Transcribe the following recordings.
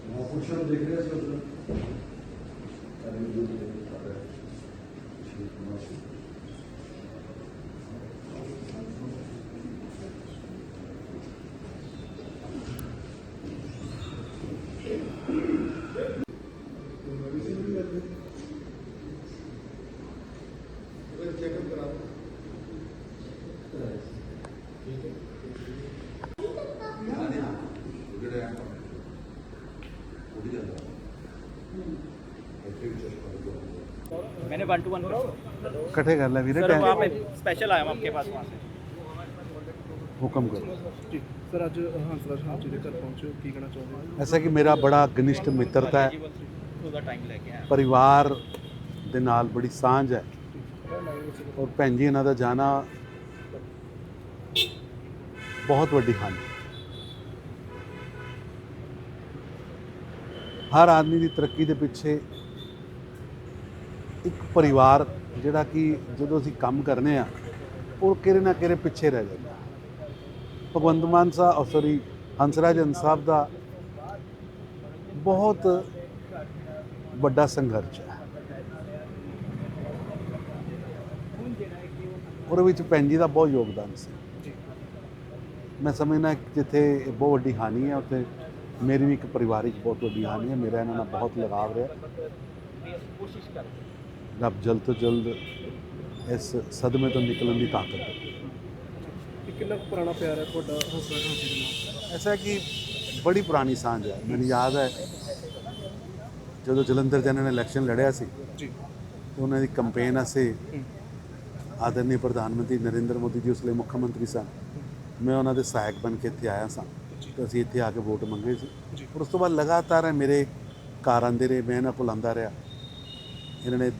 ਮਹਾਪੁਰਸ਼ਾਂ ਨੂੰ ਦੇਖ ਰਿਹਾ ਸੀ ਉਧਰ ਕਰੇ ਜੋ ਕਰ ਰਿਹਾ ਸ਼੍ਰੀ ਕੁਮਾਰ ਸਿੰਘ ਚੈੱਕਅਪ ਕਰਾ ਹਾਂਜੀ ਹਾਂ ਜਿਹੜੇ ਆ ਉਹਦੀ ਜਾਂਦਾ ਇੱਥੇ ਵੀ ਚਸ਼ਮਾ ਲੱਗਿਆ मैंने वन टू वन ਇਕੱਠੇ ਕਰ ਲੈ ਵੀਰੇ सर ਟਾਈਮ वहाँ पे स्पेशल आया हूँ आपके पास वहाँ से ਹੁਕਮ ਕਰੋ ਜੀ ਸਰ ਅੱਜ ਹੰਸਰਾਜ ਹਾਂ ਜੀ ਦੇ ਘਰ ਪਹੁੰਚੇ ਹੋ ਕੀ ਕਹਿਣਾ ਚਾਹੁੰਦੇ ਹੋ ਐਸਾ ਕਿ ਮੇਰਾ ਬੜਾ ਘਨਿਸ਼ਟ ਮਿੱਤਰਤਾ ਹੈ ਉਹਦਾ ਟਾਈਮ ਲੈ ਕੇ ਆਇਆ ਪਰਿਵਾਰ ਦੇ ਨਾਲ ਬੜੀ ਸਾਂਝ ਹੈ ਔਰ ਭੈਣ ਜੀ ਇਹਨਾਂ ਦਾ ਜਾਣਾ ਬਹੁਤ ਵੱਡੀ ਹਾਨੀ ਹਰ ਆਦਮੀ ਦੀ ਤਰੱਕੀ ਦੇ ਪਿੱਛੇ ਇੱਕ ਪਰਿਵਾਰ ਜਿਹੜਾ ਕਿ ਜਦੋਂ ਅਸੀਂ ਕੰਮ ਕਰਨੇ ਆ ਉਹ ਕਿਰੇ ਨਾ ਕਿਰੇ ਪਿੱਛੇ ਰਹਿ ਜਾਂਦਾ। ਭਗਵੰਤ ਮਾਨ ਸਾਹਿਬ ਸੌਰੀ ਹੰਸਰਾਜ ਹੰਸ ਸਾਹਿਬ ਦਾ ਬਹੁਤ ਵੱਡਾ ਸੰਘਰਸ਼ ਹੈ। ਉਹਦੇ ਵਿੱਚ ਭੈਣ ਜੀ ਦਾ ਬਹੁਤ ਯੋਗਦਾਨ ਸੀ। ਮੈਂ ਸਮਝਦਾ ਕਿ ਜਿੱਥੇ ਬਹੁਤ ਵੱਡੀ ਹਾਨੀ ਹੈ ਉੱਥੇ ਮੇਰੀ ਵੀ ਇੱਕ ਪਰਿਵਾਰਿਕ ਬਹੁਤ ਵੱਡੀ ਹਾਨੀ ਹੈ ਮੇਰਾ ਇਹਨਾਂ ਨਾਲ ਬਹੁਤ ਲਗਾਵ ਰਿਹਾ। ਕੋਸ਼ਿਸ਼ ਕਰ ਰੱਬ ਜਲਦ ਤੋਂ ਜਲਦ ਇਸ ਸਦਮੇ ਤੋਂ ਨਿਕਲਣ ਦੀ ਤਾਕਤ ਦੇ। ਕਿੰਨਾ ਪੁਰਾਣਾ ਪਿਆਰ ਹੈ ਤੁਹਾਡਾ ਹੰਸਰਾਜ ਹਾਂ ਜੀ ਦੇ ਨਾਲ? ਐਸਾ ਕਿ ਬੜੀ ਪੁਰਾਣੀ ਸਾਂਝ ਹੈ। ਮੈਨੂੰ ਯਾਦ ਹੈ ਜਦੋਂ ਜਲੰਧਰ ਇਹਨਾਂ ਨੇ ਇਲੈਕਸ਼ਨ ਲੜਿਆ ਸੀ ਜੀ। ਉਹਨਾਂ ਦੀ ਕੈਂਪੇਨ ਅਸੀਂ ਆਦਰਨੀ ਪ੍ਰਧਾਨ ਮੰਤਰੀ ਨਰਿੰਦਰ ਮੋਦੀ ਜੀ ਉਸ ਲਈ ਮੁੱਖ ਮੰਤਰੀ ਸਨ। ਮੈਂ ਉਹਨਾਂ ਦੇ ਸਹਾਇਕ ਬਣ ਕੇ ਇੱਥੇ ਆਇਆ ਸਾਂ। ਤੇ ਅਸੀਂ ਇੱਥੇ ਆ ਕੇ ਵੋਟ ਮੰਗੇ ਸੀ। ਪਰ ਉਸ ਤੋਂ ਬਾਅਦ ਲਗਾਤਾਰ ਮੇਰੇ ਘਰ ਆਉਂਦੇ ਰਹੇ ਮੈਂ ਇਹਨਾਂ ਕੋਲ ਆਉਂਦਾ ਰਿਹਾ। ਇਹਨਾਂ ਨੇ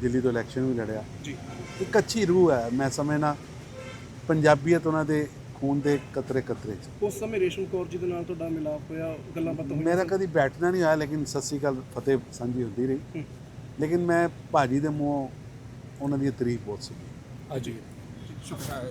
ਦਿੱਲੀ ਤੋਂ ਇਲੈਕਸ਼ਨ ਵੀ ਲੜਿਆ। ਜੀ। ਇੱਕ ਅੱਛੀ ਰੂਹ ਹੈ ਮੈਂ ਸਮਝਣਾ ਪੰਜਾਬੀਅਤ ਉਹਨਾਂ ਦੇ ਖੂਨ ਦੇ ਕਤਰੇ ਕਤਰੇ 'ਚ। ਉਸ ਸਮੇਂ ਰੇਸ਼ਮ ਕੌਰ ਜੀ ਦੇ ਨਾਲ ਤੁਹਾਡਾ ਮਿਲਾਪ ਹੋਇਆ ਗੱਲਾਂ ਬਾਤਾਂ ਹੋਈਆਂ ਮੇਰਾ ਕਦੀ ਬੈਠਣਾ ਨਹੀਂ ਹੋਇਆ ਲੇਕਿਨ ਸ਼੍ਰੀ ਅਕਾਲ ਫਤਿਹ ਸਾਂਝੀ ਹੁੰਦੀ ਰਹੀ। ਲੇਕਿਨ ਮੈਂ ਭਾਜੀ ਦੇ ਮੂੰਹੋਂ ਉਹਨਾਂ ਦੀ ਤਾਰੀਫ ਬਹੁਤ ਸੀ ਜੀ ਸ਼ੁਕਰੀਆ